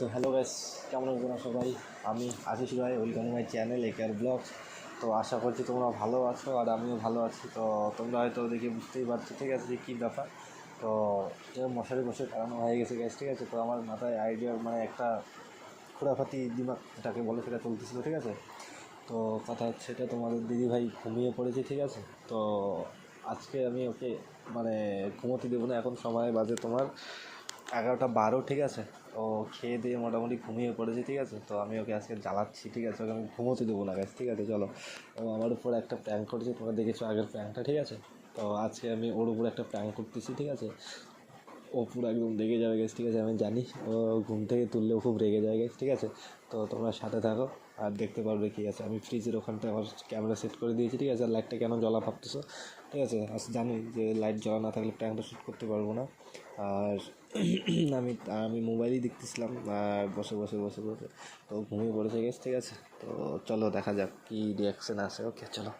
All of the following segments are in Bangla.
তো হ্যালো গাইস কেমন আছেন সবাই? আমি আশিস ভাই welcome my channel AKR blog তো আশা করছি তোমরা ভালো আছো আর আমিও ভালো আছি। তো তোমরা হয়তো দেখে বুঝতেই পারছ, ঠিক আছে, যে কী ব্যাপার। তো মশারি বসে কারানো হয়ে গেছে গ্যাস ঠিক আছে, তো আমার মাথায় আইডিয়া মানে একটা খোরাফাতি দিমাগ, যেটাকে বলে সেটা চলতেছিল, ঠিক আছে। তো কথা হচ্ছে এটা, তোমাদের দিদিভাই ঘুমিয়ে পড়েছে, ঠিক আছে। তো আজকে আমি ওকে মানে ঘুমোতে দেবো না, এখন সময় বাজে তোমার। এগারোটা বারো, ঠিক আছে? ও খেয়ে দিয়ে মোটামুটি ঘুমিয়ে পড়েছে, ঠিক আছে? তো আমি ওকে আজকে জ্বালাচ্ছি, ঠিক আছে? ওকে আমি ঘুমোতে দেবো না গাছ ঠিক আছে? চলো। ও আমার উপর একটা প্র্যাঙ্ক করেছে, তোমরা দেখেছ আগের প্র্যাঙ্কটা ঠিক আছে? তো আজকে আমি ওর উপর একটা প্র্যাঙ্ক করতেছি, ঠিক আছে? ও পুরো একদম রেগে যাবে গেছে ঠিক আছে? আমি জানি, ও ঘুম থেকে তুললেও খুব রেগে যায় গেছে ঠিক আছে? তো তোমরা সাথে থাকো। আর দেখতে পারবে কি আছে। আমি ফ্রিজের ওখানটা আমার ক্যামেরা সেট করে দিয়েছি, ঠিক আছে? আর লাইটটা কেন জ্বলা ভাবতেছো? ঠিক আছে? আজ জানি যে লাইট জ্বলা না থাকলে প্র্যাঙ্কটা শ্যুট করতে পারব না। আর আমি আমি মোবাইলই দেখতেছিলাম, আর বসে বসে বসে বসে। তো ঘুমিয়ে পড়েছে গেছে ঠিক আছে? তো চলো, দেখা যাক কী রিয়াকশান আসে। ওকে চলো।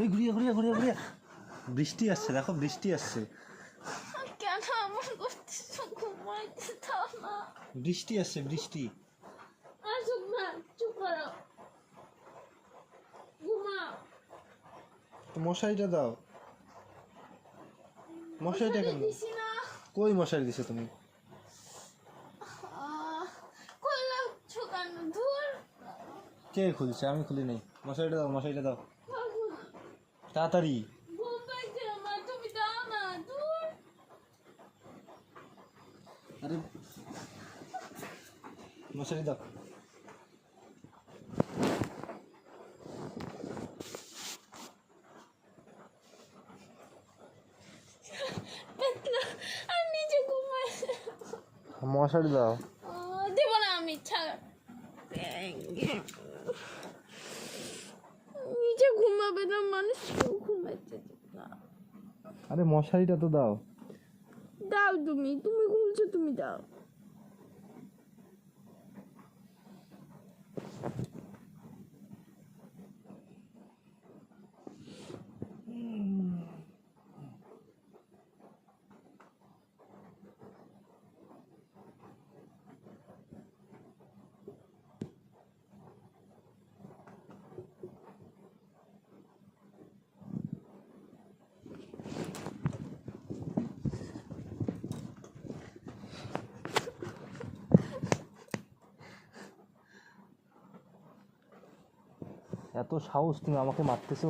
এই ঘুরিয়ে ঘুরিয়ে ঘুরিয়ে ঘুরিয়ে। বৃষ্টি আসছে দেখো বৃষ্টি আসছে। কেন করতেছো? ঘুমাইতে দাও না। বৃষ্টি আসছে বৃষ্টি। আসুক না চুপ করো। ঘুমাও। তো মশারিটা দাও। মশারিটা কেন কই মশারি দিছো তুমি? কে খুলছে? আমি খুলি নাই। মশারিটা দাও মশারিটা দাও। তাড়াতাড়ি। আরে মশারি দাও। মশারি দাও আহ, দেব না আমি ছাড় ঘুমাবে না মানুষ ঘুমাইতে না। আরে মশারিটা তো দাও। দাও তুমি তুমি ঘুমছো তুমি দাও। এত সাহস তুমি আমাকে মারতেছো।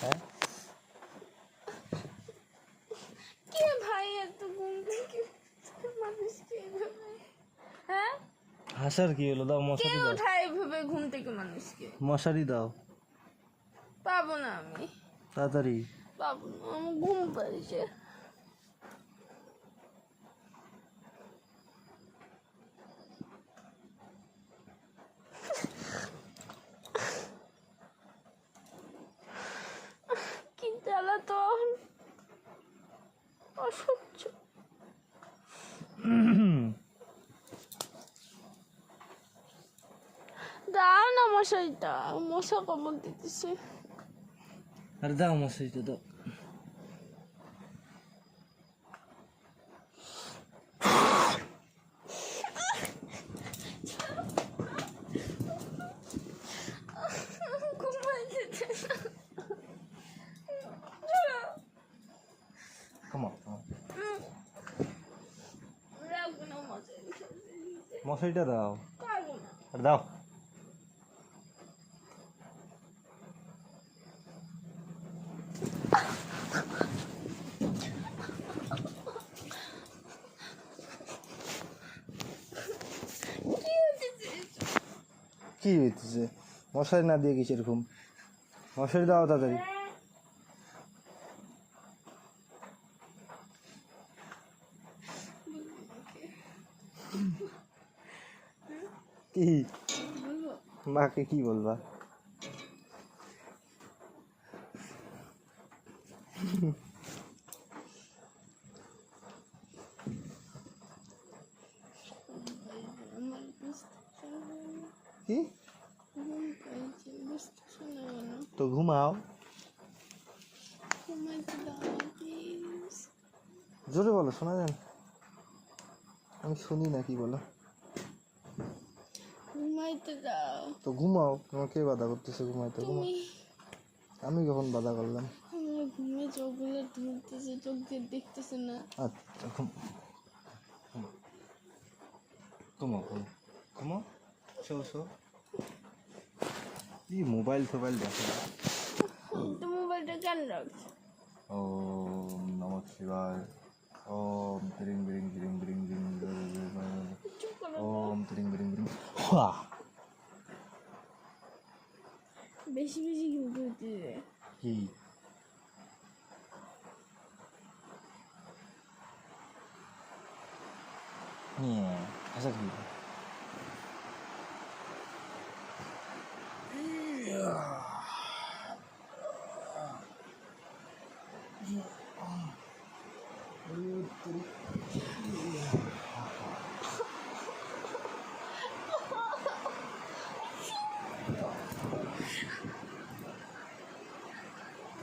হ্যাঁ? ভাই এত ঘুম থেকে হ্যাঁ? হাসার কি হলো? দাও মশারি দাও। ওঠায় এভাবে ঘুম থেকে মানুষকে মশারি দাও। পাবো না আমি। তাড়াতাড়ি। পাবো না আমার ঘুম পাইছে তো অসহ্য। দাও না মশাইটা মশা কামড় দিতেছে। আর দাও মশারিটা দাও। মশারিটা দাও। আর দাও। কি হইতেছে? মশারি না দিয়ে গেছে এরকম। মশারি দাও তাড়াতাড়ি। মাকে কি বলবা। কি? তো ঘুমাও। জোরে বলো, শোনা যায় আমি শুনি না, কি বলো ঘুমাইতে দাও তো ঘুমাও তোমার কে বাধা করতেছে ঘুমাইতে? ঘুমাও। আমি কখন বাধা করলাম? আমার ঘুমে চোখগুলো ধরতেছে চোখ দিয়ে দেখতেছে না। আচ্ছা ঘুম ঘুমাও। ঘুমাও ঘুমাও। শো শো কি মোবাইল ফোবাইল দেখো। তো মোবাইলটা কেন রাখছো? ওম নমঃ শিবায়। ওম ত্রিং বিরিং বিরিং বিরিং বিরিং। ওম ত্রিং বিরিং বিরিং। 메시메시 김부지. 이. 예, 가사 됩니다.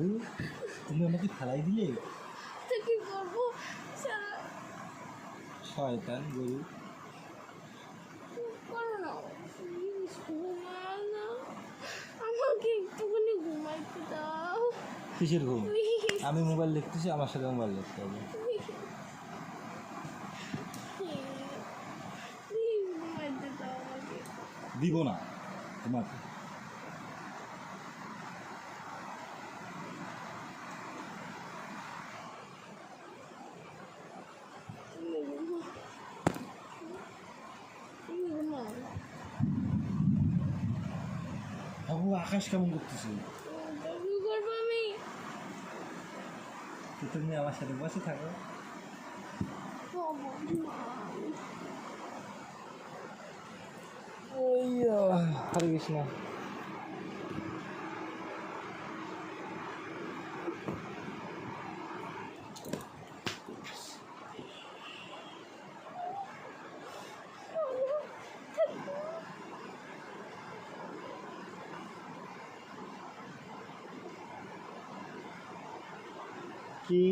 কি তুমি আমাকে ফেলাই দিলে? কি করব? শয়তান গরু। আমাকে একটুখানি ঘুমাইতে দাও। কিসের ঘুম? আমি মোবাইল দেখতেছি আমার সাথে মোবাইল দেখতে হবে। দিব না তোমাকে তুমি ঘুমাও তুমি ঘুমাও বাবু আকাশ কেমন করতেছে? তুমি আমার সাথে বসে থাকো। হরে কৃষ্ণ। কি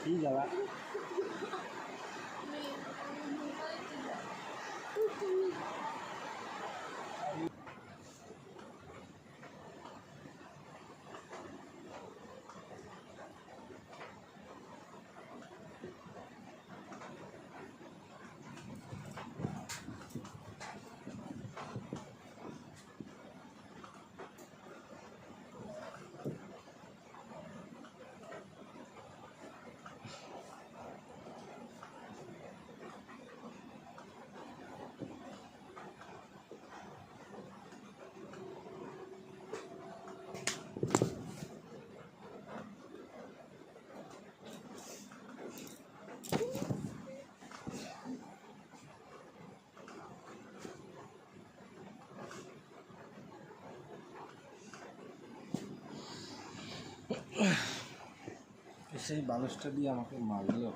কি যাবা তুমি সেই বালুসটা দিয়ে আমাকে মারলো।